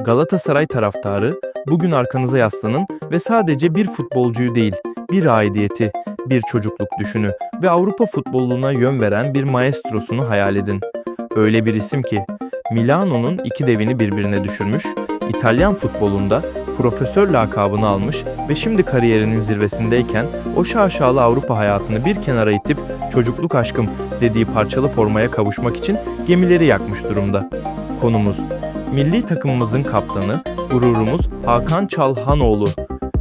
Galatasaray taraftarı bugün arkanıza yaslanın ve sadece bir futbolcuyu değil, bir aidiyeti, bir çocukluk düşünü ve Avrupa futboluna yön veren bir maestrosunu hayal edin. Öyle bir isim ki Milano'nun iki devini birbirine düşürmüş, İtalyan futbolunda profesör lakabını almış ve şimdi kariyerinin zirvesindeyken o şaşalı Avrupa hayatını bir kenara itip çocukluk aşkım dediği parçalı formaya kavuşmak için gemileri yakmış durumda. Konumuz Milli takımımızın kaptanı, gururumuz Hakan Çalhanoğlu.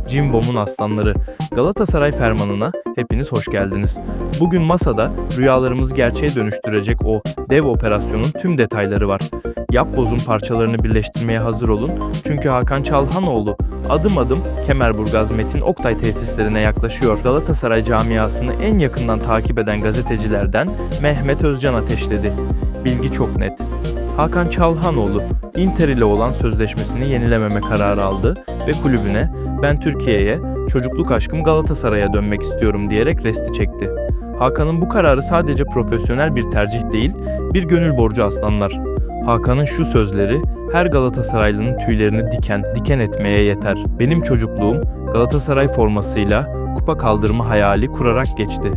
Cimbom'un aslanları Galatasaray fermanına hepiniz hoş geldiniz. Bugün masada rüyalarımızı gerçeğe dönüştürecek o dev operasyonun tüm detayları var. Yapbozun parçalarını birleştirmeye hazır olun. Çünkü Hakan Çalhanoğlu adım adım Kemerburgaz Metin Oktay tesislerine yaklaşıyor. Galatasaray camiasını en yakından takip eden gazetecilerden Mehmet Özcan ateşledi. Bilgi çok net. Hakan Çalhanoğlu Inter ile olan sözleşmesini yenilememe kararı aldı ve kulübüne ben Türkiye'ye, çocukluk aşkım Galatasaray'a dönmek istiyorum diyerek resti çekti. Hakan'ın bu kararı sadece profesyonel bir tercih değil, bir gönül borcu aslanlar. Hakan'ın şu sözleri her Galatasaraylının tüylerini diken diken etmeye yeter. Benim çocukluğum Galatasaray formasıyla kupa kaldırma hayali kurarak geçti.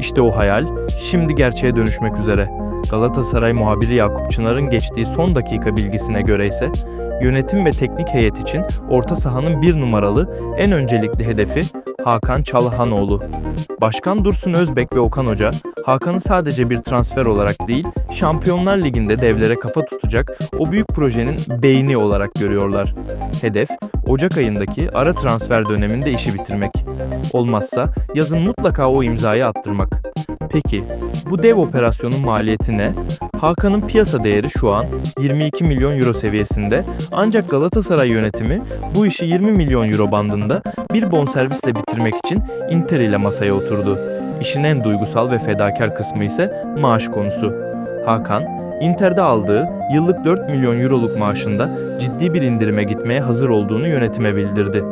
İşte o hayal şimdi gerçeğe dönüşmek üzere. Galatasaray muhabiri Yakup Çınar'ın geçtiği son dakika bilgisine göre ise yönetim ve teknik heyet için orta sahanın bir numaralı en öncelikli hedefi Hakan Çalhanoğlu. Başkan Dursun Özbek ve Okan Hoca, Hakan'ı sadece bir transfer olarak değil, Şampiyonlar Ligi'nde devlere kafa tutacak o büyük projenin beyni olarak görüyorlar. Hedef, Ocak ayındaki ara transfer döneminde işi bitirmek. Olmazsa yazın mutlaka o imzayı attırmak. Peki, bu dev operasyonun maliyeti ne? Hakan'ın piyasa değeri şu an 22 milyon euro seviyesinde ancak Galatasaray yönetimi bu işi 20 milyon euro bandında bir bonservisle bitirmek için Inter ile masaya oturdu. İşin en duygusal ve fedakar kısmı ise maaş konusu. Hakan, Inter'de aldığı yıllık 4 milyon euroluk maaşında ciddi bir indirime gitmeye hazır olduğunu yönetime bildirdi.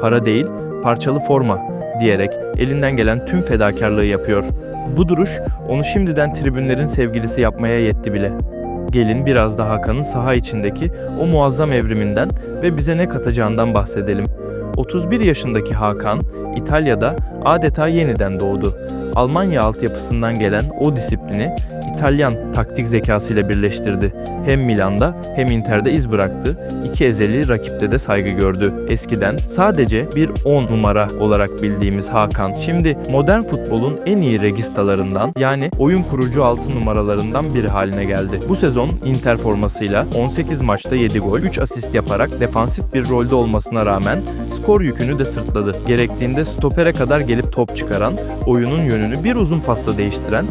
Para değil, parçalı forma diyerek elinden gelen tüm fedakarlığı yapıyor. Bu duruş onu şimdiden tribünlerin sevgilisi yapmaya yetti bile. Gelin biraz da Hakan'ın saha içindeki o muazzam evriminden ve bize ne katacağından bahsedelim. 31 yaşındaki Hakan, İtalya'da adeta yeniden doğdu. Almanya altyapısından gelen o disiplini İtalyan taktik zekasıyla birleştirdi. Hem Milan'da hem Inter'de iz bıraktı. İki ezeli rakipte de saygı gördü. Eskiden sadece bir 10 numara olarak bildiğimiz Hakan, şimdi modern futbolun en iyi registalarından yani oyun kurucu 6 numaralarından biri haline geldi. Bu sezon Inter formasıyla 18 maçta 7 gol, 3 asist yaparak defansif bir rolde olmasına rağmen skor yükünü de sırtladı. Gerektiğinde stopere kadar gelip top çıkaran, oyunun yönünü bir uzun pasla değiştiren,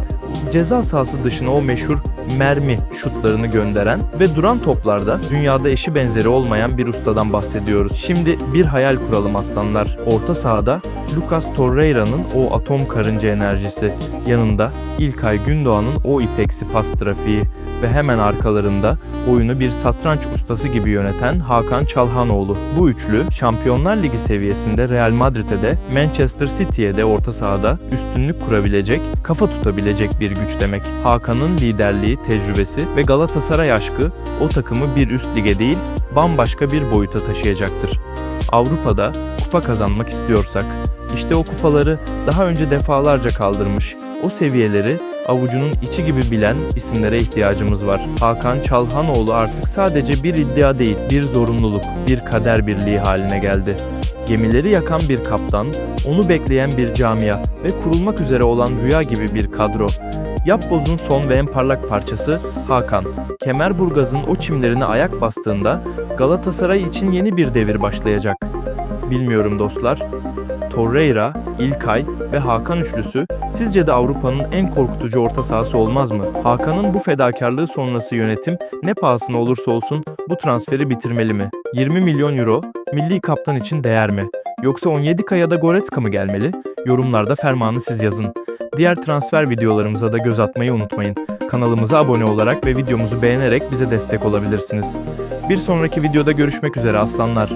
ceza sahası dışına o meşhur mermi şutlarını gönderen ve duran toplarda dünyada eşi benzeri olmayan bir ustadan bahsediyoruz. Şimdi bir hayal kuralım aslanlar. Orta sahada Lucas Torreira'nın o atom karınca enerjisi, yanında İlkay Gündoğan'ın o ipeksi pas trafiği ve hemen arkalarında oyunu bir satranç ustası gibi yöneten Hakan Çalhanoğlu. Bu üçlü Şampiyonlar Ligi seviyesinde Real Madrid'e de Manchester City'ye de orta sahada üstünlük kurabilecek, kafa tutabilecek bir güç demek. Hakan'ın liderliği, tecrübesi ve Galatasaray aşkı o takımı bir üst lige değil, bambaşka bir boyuta taşıyacaktır. Avrupa'da kupa kazanmak istiyorsak, işte o kupaları daha önce defalarca kaldırmış, o seviyeleri avucunun içi gibi bilen isimlere ihtiyacımız var. Hakan Çalhanoğlu artık sadece bir iddia değil, bir zorunluluk, bir kader birliği haline geldi. Gemileri yakan bir kaptan, onu bekleyen bir camia ve kurulmak üzere olan rüya gibi bir kadro. Yapboz'un son ve en parlak parçası Hakan. Kemerburgaz'ın o çimlerine ayak bastığında Galatasaray için yeni bir devir başlayacak. Bilmiyorum dostlar. Torreira, İlkay ve Hakan üçlüsü sizce de Avrupa'nın en korkutucu orta sahası olmaz mı? Hakan'ın bu fedakarlığı sonrası yönetim ne pahasına olursa olsun bu transferi bitirmeli mi? 20 milyon euro milli kaptan için değer mi? Yoksa 17 Kaya'da Goretzka mı gelmeli? Yorumlarda fermanı siz yazın. Diğer transfer videolarımıza da göz atmayı unutmayın. Kanalımıza abone olarak ve videomuzu beğenerek bize destek olabilirsiniz. Bir sonraki videoda görüşmek üzere aslanlar.